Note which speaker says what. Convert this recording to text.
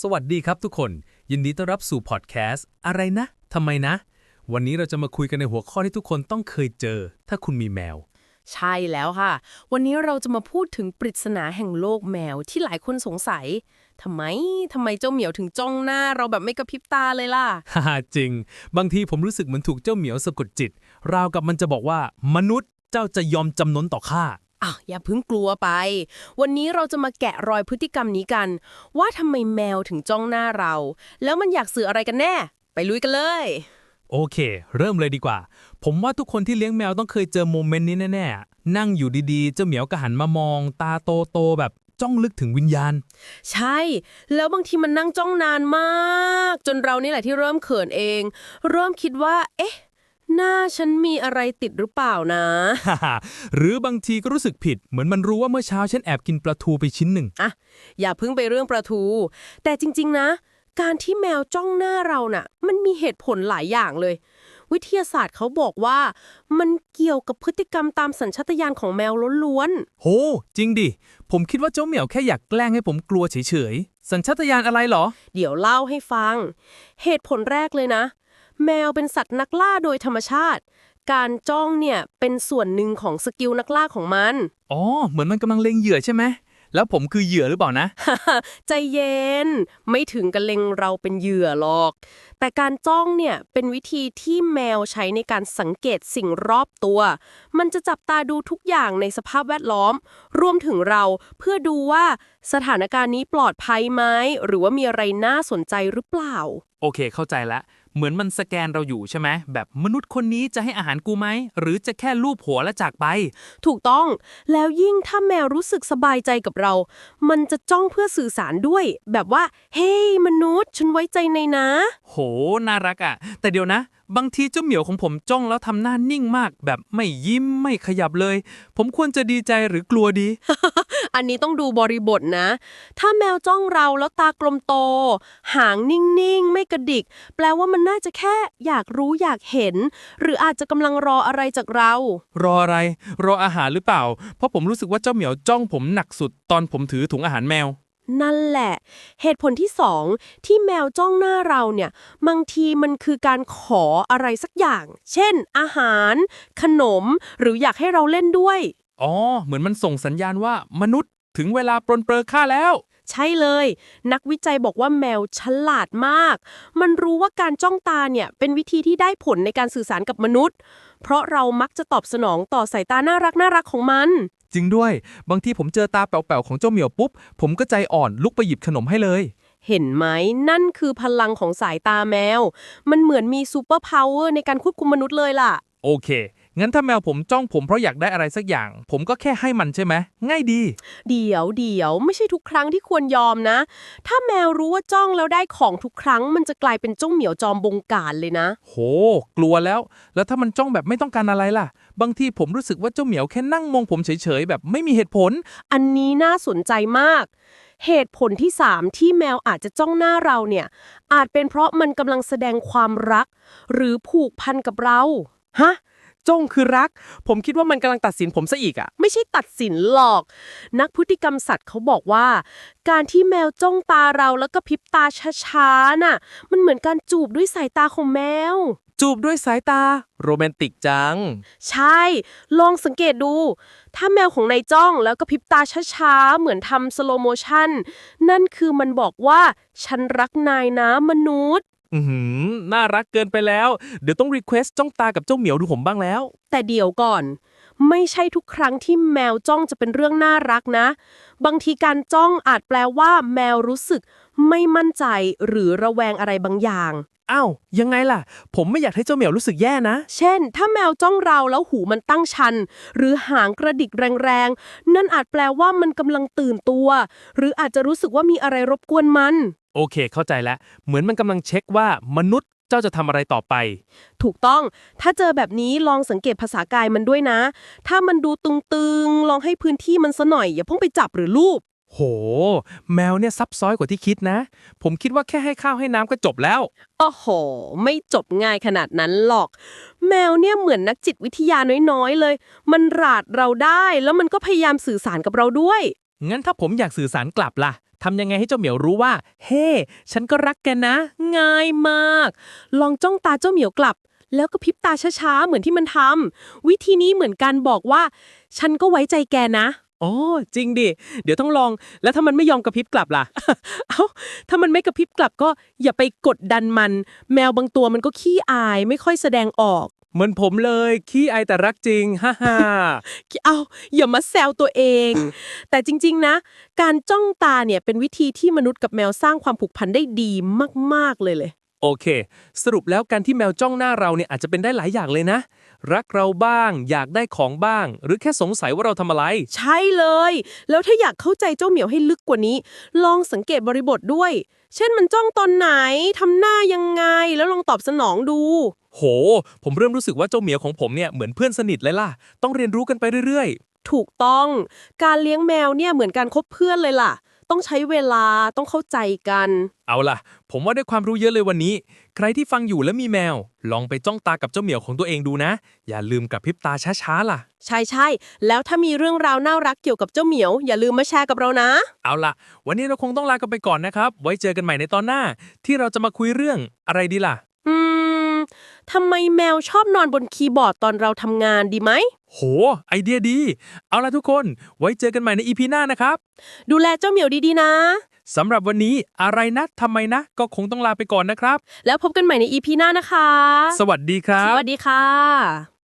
Speaker 1: สวัสดีครับทุกคน ยินดีต้อนรับสู่พอดแคสต์อะไรนะทำไมนะ วันนี้เราจะมาคุยกันในหัวข้อที่ทุกคนต้องเคยเจอ ถ้าคุณมีแมว
Speaker 2: ใช่แล้วค่ะ วันนี้เราจะมาพูดถึงปริศนาแห่งโลกแมวที่หลายคนสงสัยทำไมทำไมเจ้าเหมียวถึงจ้องหน้าเราแบบไม่กระพริบตาเลยล่ะ
Speaker 1: ฮ่าจริง บางทีผมรู้สึกเหมือนถูกเจ้าเหมียวสะกดจิต ราวกับมันจะบอกว่ามนุษย์เจ้าจะยอมจำนนต่อข้า
Speaker 2: อะอย่าเพิ่งกลัวไป วันนี้เราจะมาแกะรอยพฤติกรรมนี้กัน ว่าทำไมแมวถึงจ้องหน้าเรา แล้วมันอยากสื่ออะไรกันแน่ ไปลุยกันเลย
Speaker 1: โอเค เริ่มเลยดีกว่า ผมว่าทุกคนที่เลี้ยงแมวต้องเคยเจอโมเมนต์นี้แน่ๆ นั่งอยู่ดีๆ เจ้าเหมียวก็หันมามอง ตาโตๆแบบจ้องลึกถึงวิญญาณ
Speaker 2: ใช่ แล้วบางทีมันนั่งจ้องนานมาก จนเรานี่แหละที่เริ่มเขินเอง เริ่มคิดว่า เอ๊ะ หน้าฉันมีอะไรติดหรือเปล่านะ
Speaker 1: หรือบางทีก็รู้สึกผิด เหมือนมันรู้ว่าเมื่อเช้าฉันแอบกินปลาทูไปชิ้นหนึ่ง
Speaker 2: อะ อย่าเพิ่งไปเรื่องประทู แต่จริง ๆ นะ การที่แมวจ้องหน้าเราน่ะ มันมีเหตุผลหลายอย่างเลย วิทยาศาสตร์เขาบอกว่า มันเกี่ยวกับพฤติกรรมตามสัญชาตญาณของแมวล้วน
Speaker 1: โห จริงดิ ผมคิดว่าเจ้าเหมียวแค่อยากแกล้งให้ผมกลัวเฉยๆ สัญชาตญาณอะไรเหรอ
Speaker 2: ๆเดี๋ยวเล่าให้ฟัง เหตุผลแรกเลยนะ แมวเป็นสัตว์นักล่าโดยธรรมชาติ การจ้องเนี่ยเป็นส่วนหนึ่งของสกิลนักล่าของมัน
Speaker 1: อ๋อ เหมือนมันกำลังเล็งเหยื่อใช่ไหม แล้วผมคือเหยื่อหรือเปล่านะ
Speaker 2: ใจเย็น ไม่ถึงกับเล็งเราเป็นเหยื่อหรอก แต่การจ้องเนี่ยเป็นวิธีที่แมวใช้ในการสังเกตสิ่งรอบตัว มันจะจับตาดูทุกอย่างในสภาพแวดล้อม รวมถึงเราเพื่อดูว่าสถานการณ์นี้ปลอดภัยไหมหรือว่ามีอะไรน่าสนใจหรือเปล่า
Speaker 1: โอเคเข้าใจละ เหมือนมันสแกนเราอยู่ใช่ไหมแบบมนุษย์คนนี้จะให้อาหารกูไหม หรือจะแค่ลูบหัวแล้วจากไป
Speaker 2: ถูกต้อง แล้วยิ่งถ้าแมวรู้สึกสบายใจกับเรา มันจะจ้องเพื่อสื่อสารด้วย แบบว่า เฮ้ยมนุษย์ ฉันไว้ใจในนะ
Speaker 1: โห น่ารักอะ่ะ แต่เดี๋ยวนะ บางทีเจ้าเหมียวของผมจ้องแล้วทำหน้านิ่งมาก แบบไม่ยิ้มไม่ขยับเลย ผมควรจะดีใจหรือกลัวดี
Speaker 2: อันนี้ต้องดูบริบทนะ ถ้าแมวจ้องเราแล้วตากลมโต หางนิ่งๆ ไม่กระดิก แปลว่ามันน่าจะแค่อยากรู้อยากเห็น หรืออาจจะกำลังรออะไรจากเรา
Speaker 1: รออะไร รออาหารหรือเปล่า เพราะผมรู้สึกว่าเจ้าเหมียวจ้องผมหนักสุดตอนผมถือถุงอาหารแมว
Speaker 2: นั่นแหละ เหตุผลที่สองที่แมวจ้องหน้าเราเนี่ยบางทีมันคือการขออะไรสักอย่าง เช่น อาหาร ขนม หรืออยากให้เราเล่นด้วย
Speaker 1: อ๋อ เหมือนมันส่งสัญญาณว่ามนุษย์ถึงเวลาปรนเปรอข้าแล้ว
Speaker 2: ใช่เลย นักวิจัยบอกว่าแมวฉลาดมาก มันรู้ว่าการจ้องตาเนี่ยเป็นวิธีที่ได้ผลในการสื่อสารกับมนุษย์ เพราะเรามักจะตอบสนองต่อสายตาน่ารักน่ารักของมัน
Speaker 1: จริงด้วย บางทีผมเจอตาแป๋วๆของเจ้าเหมียวปุ๊บ ผมก็ใจอ่อนลุกไปหยิบขนมให้เลย
Speaker 2: เห็นไหมนั่นคือพลังของสายตาแมว มันเหมือนมีซูเปอร์พาวเวอร์ในการควบคุมมนุษย์เลยล่ะ
Speaker 1: โอเค งั้นถ้าแมวผมจ้องผมเพราะอยากได้อะไรสักอย่าง ผมก็แค่ให้มันใช่ไหมง่ายดี
Speaker 2: เดี๋ยวเดี๋ยวไม่ใช่ทุกครั้งที่ควรยอมนะ ถ้าแมวรู้ว่าจ้องแล้วได้ของทุกครั้ง มันจะกลายเป็นเจ้าเหมียวจอมบงการเลยนะ
Speaker 1: โห กลัวแล้ว แล้วถ้ามันจ้องแบบไม่ต้องการอะไรล่ะ บางทีผมรู้สึกว่าเจ้าเหมียวแค่นั่งมองผมเฉยๆแบบไม่มีเหตุผล
Speaker 2: อันนี้น่าสนใจมาก เหตุผลที่ 3 ที่แมวอาจจะจ้องหน้าเราเนี่ย อาจเป็นเพราะมันกำลังแสดงความรัก หรือผูกพันกับเรา
Speaker 1: ฮะ จ้องคือรัก ผมคิดว่ามันกำลังตัดสินผมซะอีกอะ
Speaker 2: ไม่ใช่ตัดสินหรอก นักพฤติกรรมสัตว์เขาบอกว่า การที่แมวจ้องตาเราแล้วก็พริบตาช้าๆน่ะ มันเหมือนการจูบด้วยสายตาของแมว
Speaker 1: จูบด้วยสายตา โรแมนติกจัง
Speaker 2: ใช่ ลองสังเกตดู ถ้าแมวของนายจ้องแล้วก็พริบตาช้าๆ เหมือนทำสโลโมชันนั่นคือมันบอกว่า ฉันรักนายนะมนุษย์
Speaker 1: อือหือน่ารักเกินไปแล้ว เดี๋ยวต้องรีเควสจ้องตากับเจ้าเหมียวดูผมบ้างแล้ว
Speaker 2: แต่เดี๋ยวก่อน ไม่ใช่ทุกครั้งที่แมวจ้องจะเป็นเรื่องน่ารักนะ บางทีการจ้องอาจแปลว่า แมวรู้สึก ไม่มั่นใจหรือระแวงอะไรบางอย่าง
Speaker 1: อ้าว ยังไงล่ะ ผมไม่อยากให้เจ้าเหมียวรู้สึกแย่นะ
Speaker 2: เช่น ถ้าแมวจ้องเราแล้วหูมันตั้งชัน หรือหางกระดิกแรงๆ นั่นอาจแปลว่ามันกำลังตื่นตัว หรืออาจจะรู้สึกว่ามีอะไรรบกวนมัน
Speaker 1: โอเค เข้าใจแล้ว เหมือนมันกำลังเช็คว่ามนุษย์เจ้าจะทำอะไรต่อไป
Speaker 2: ถูกต้อง ถ้าเจอแบบนี้ลองสังเกตภาษากายมันด้วยนะ ถ้ามันดูตึงๆ ลองให้พื้นที่มันซะหน่อย อย่าเพิ่งไปจับหรือลูบ
Speaker 1: โห แมวเนี่ยซับซ้อนกว่าที่คิดนะ ผมคิดว่าแค่ให้ข้าวให้น้ำก็จบแล้ว
Speaker 2: โอ้โห ไม่จบง่ายขนาดนั้นหรอก แมวเนี่ยเหมือนนักจิตวิทยาน้อยๆเลย มันราดเราได้ แล้วมันก็พยายามสื่อสารกับเราด้วย
Speaker 1: งั้นถ้าผมอยากสื่อสารกลับล่ะทำยังไงให้เจ้าเหมียวรู้ว่า เฮ้ ฉันก็รักแกนะ
Speaker 2: ง่ายมาก ลองจ้องตาเจ้าเหมียวกลับ แล้วก็พริบตาช้าๆ เหมือนที่มันทำวิธีนี้เหมือนกันบอกว่า ฉันก็ไว้ใจแกนะ
Speaker 1: โอ้จริงดิ เดี๋ยวต้องลอง แล้วถ้ามันไม่ยอมกระพริบกลับล่ะ
Speaker 2: เอ้า ถ้ามันไม่กระพริบกลับก็อย่าไปกดดันมัน แมวบางตัวมันก็ขี้อายไม่ค่อยแสดงออก
Speaker 1: เหมือนผมเลยขี้อายแต่รักจริง ฮ่าฮ่า
Speaker 2: เอาอย่ามาแซวตัวเอง แต่จริง ๆ นะ การจ้องตาเนี่ยเป็นวิธีที่มนุษย์กับแมวสร้างความผูกพันได้ดีมาก ๆ เลยเลย
Speaker 1: โอเค สรุปแล้วการที่แมวจ้องหน้าเราเนี่ยอาจจะเป็นได้หลายอย่างเลยนะ รักเราบ้าง อยากได้ของบ้าง หรือแค่สงสัยว่าเราทำอะไร
Speaker 2: ใช่เลย แล้วถ้าอยากเข้าใจเจ้าเหมียวให้ลึกกว่านี้ ลองสังเกตบริบทด้วย เช่นมันจ้องตอนไหนทำหน้ายังไง แล้วลองตอบสนองดู
Speaker 1: โห ผมเริ่มรู้สึกว่าเจ้าเหมียวของผมเนี่ยเหมือนเพื่อนสนิทเลยล่ะ ต้องเรียนรู้กันไปเรื่อย
Speaker 2: ถูกต้อง การเลี้ยงแมวเนี่ยเหมือนการคบเพื่อนเลยล่ะ ต้องใช้เวลาต้องเข้าใจกัน
Speaker 1: ๆเอาล่ะ ผมว่าได้ความรู้เยอะเลยวันนี้ ใครที่ฟังอยู่แล้วมีแมว ลองไปจ้องตากับเจ้าเหมียวของตัวเองดูนะ อย่าลืมกระพริบตาช้าๆล่ะ
Speaker 2: ใช่ใช่ๆแล้วถ้ามีเรื่องราวน่ารักเกี่ยวกับเจ้าเหมียว อย่าลืมมาแชร์กับเรานะ
Speaker 1: เอาล่ะ วันนี้เราคงต้องลากันไปก่อนนะครับ ไว้เจอกันใหม่ในตอนหน้า ที่เราจะมาคุยเรื่องอะไรดีล่ะ
Speaker 2: อืม ทำไมแมวชอบนอนบนคีย์บอร์ดตอนเราทำงานดีไหม
Speaker 1: โห ไอเดียดี เอาล่ะทุกคน ไว้เจอกันใหม่ในอีพีหน้านะครับ
Speaker 2: ดูแลเจ้าเหมียวดีๆนะ
Speaker 1: สำหรับวันนี้อะไรนะทำไมนะ ก็คงต้องลาไปก่อนนะครับ
Speaker 2: แล้วพบกันใหม่ในอีพีหน้านะคะ
Speaker 1: สวัสดีครั
Speaker 2: ส
Speaker 1: บ
Speaker 2: วัสดีค่ะ